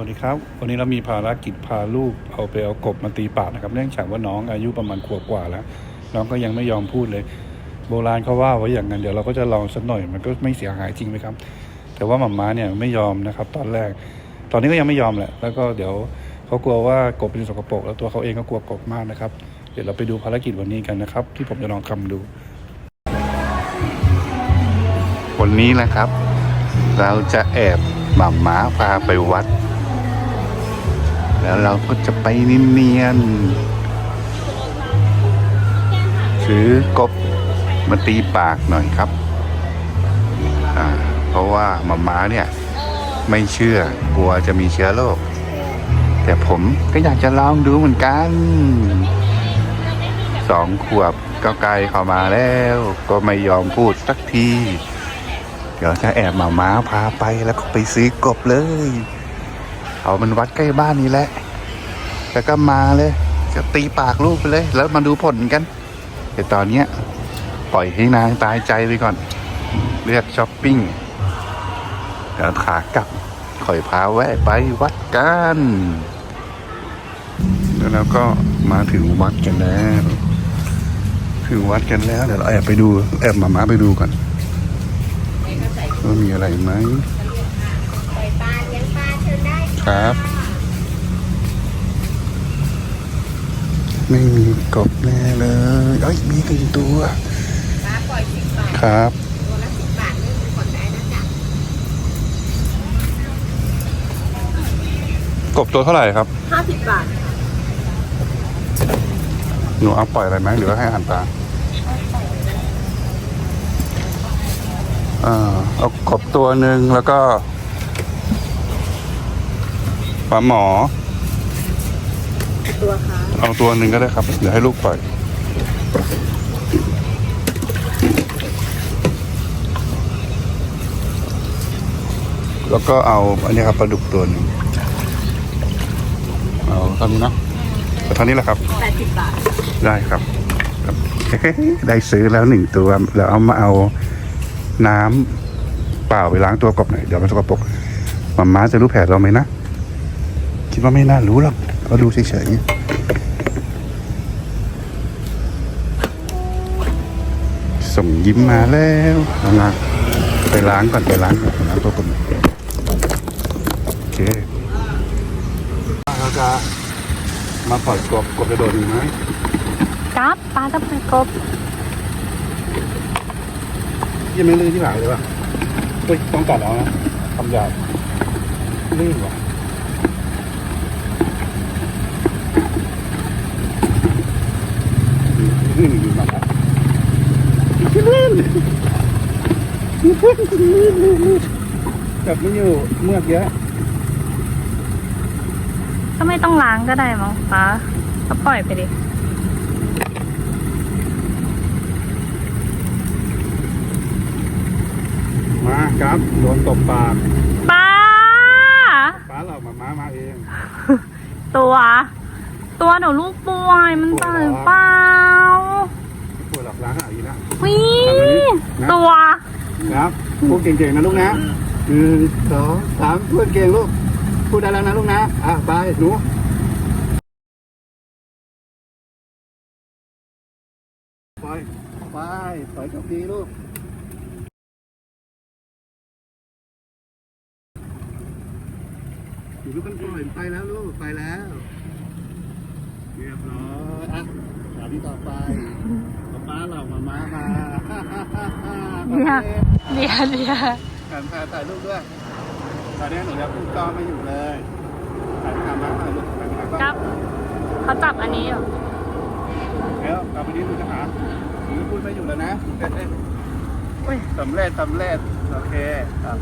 วัสดีครับ วันนี้เรามีภารกิจพาลูกเอาไปเอากบมาตีปากนะครับ เนื่องจากว่าน้องอายุประมาณขวบกว่าแล้ว น้องก็ยังไม่ยอมพูดเลย โบราณเขาว่าไว้อย่างนั้นเดี๋ยวเราก็จะลองสักหน่อยมันก็ไม่เสียหายจริงไหมครับ แต่ว่าหม่าม้าเนี่ยไม่ยอมนะครับ ตอนแรก ตอนนี้ก็ยังไม่ยอมแหละ แล้วก็เดี๋ยวเขากลัวว่ากบเป็นสกปรกแล้วตัวเขาเองก็กลัวกบมากนะครับ เดี๋ยวเราไปดูภารกิจวันนี้กันนะครับ ที่ผมจะลองทำดูวันนี้แหละครับ เราจะแอบหม่าม้าพาไปวัด แล้วเราก็จะไปเนียนๆซื้อกบมาตีปากหน่อยครับ อ่า เพราะว่าหมาม้าเนี่ย ไม่เชื่อกลัวจะมีเชื้อโรค แต่ผมก็อยากจะลองดูเหมือนกัน สองขวบก็ไกลเข้ามาแล้ว ก็ไม่ยอมพูดสักที เดี๋ยวจะแอบหมาม้าพาไปแล้วก็ไปซื้อกบเลย เอามันวัดใกล้บ้านนี้แหละ แล้วก็มาเลยจะตีปากลูกไปเลย แล้วมาดูผลกัน แต่ตอนเนี้ยปล่อยให้นางตายใจไปก่อน เลือกช้อปปิ้งเดี๋ยวขากลับค่อยพาแวะไปวัดกันแล้วเราก็มาถึงวัดกันแล้วถึงวัดกันแล้วเดี๋ยวเราแอบไปดู แอบมาม้าไปดูก่อนว่ามีอะไรไหม ปล่อยปลาเลี้ยงปลาเชิญได้ ครับ ไม่มีกบแน่เลยเอ้ยมีหนึ่งตัวปลาปล่อยสิบบาทครับ ตัวละสิบบาทนี่มันกดได้นะจ๊ะกบตัวเท่าไหร่ครับ ห้าสิบบาทหนูเอาปล่อยอะไรไหมหรือว่าให้อาหารปลาอ่าเอากบตัวหนึ่งแล้วก็ ปลาหมอ ตัวค่ะเอาตัวหนึ่งก็ได้ครับ เดี๋ยวให้ลูกปล่อยแล้วก็เอาอันนี้ครับปลาดุกตัวหนึ่งเอาเท่านี้เนอะแต่เท่านี้แหละครับแปดสิบบาท ได้ครับครับ ได้ซื้อแล้วหนึ่งตัวแล้วเอามาเอาน้ำเปล่าไปล้างตัวกบหน่อยเดี๋ยวมันสกปรกมาม่าจะรู้แผลเราไหมนะ คิดว่าไม่น่ารู้หรอกก็ดูเฉยๆส่งยิ้มมาแล้วเอามาไปล้างก่อนไปล้างก่อนไปล้างตัวกบหน่อยโอเคเราจะมาปล่อยกบกบจะโดนไหมกับปลากับปลากบยังไม่ลื่นที่หลังเลยว่ะเฮ้ยต้องตัดเอานะทำหยาบลื่นว่ะ ลื่นอยู่มาแล้วลื่นลื่นลื่นลื่นแบบไม่อยู่เมือกเยอะก็ไม่ต้องล้างก็ได้มั้งป้าก็ปล่อยไปดิมาครับโดนตบปากป้าป้าเรามาม้ามาเอง ตัว ตัวหนูลูกป่วยมันตายปล่าางหาอีกแล้ววินะตัว ครับพูดเก่งๆนะลูกนะหนึ่งสองสามพูดเก่งลูก พูดได้แล้วนะลูกนะ อะไปหนูไปไปไปกับดีลูกอยู่ลูกกันปล่อยไปแล้วลูก ไปแล้ว เรียบร้อยอะสาวที่ต่อไป ป๊าป้าเรามาม้ามาเดี๋ยวเดี๋ยวเดี๋ยวถ่ายถ่ายถ่ายรูปด้วยตอนนี้หนูยังพูดกล้องไม่อยู่เลยถ่ายไปทำมาถ่ายรูปถ่ายไปทำกัก็บเขาจับอันนี้เหรอเดี๋ยวกลับไปนี้หนูจะหาหนูพูดไม่อยู่แล้วนะเสร็จเลยอุ้ยสำเร็จสำเร็จโอเคครับ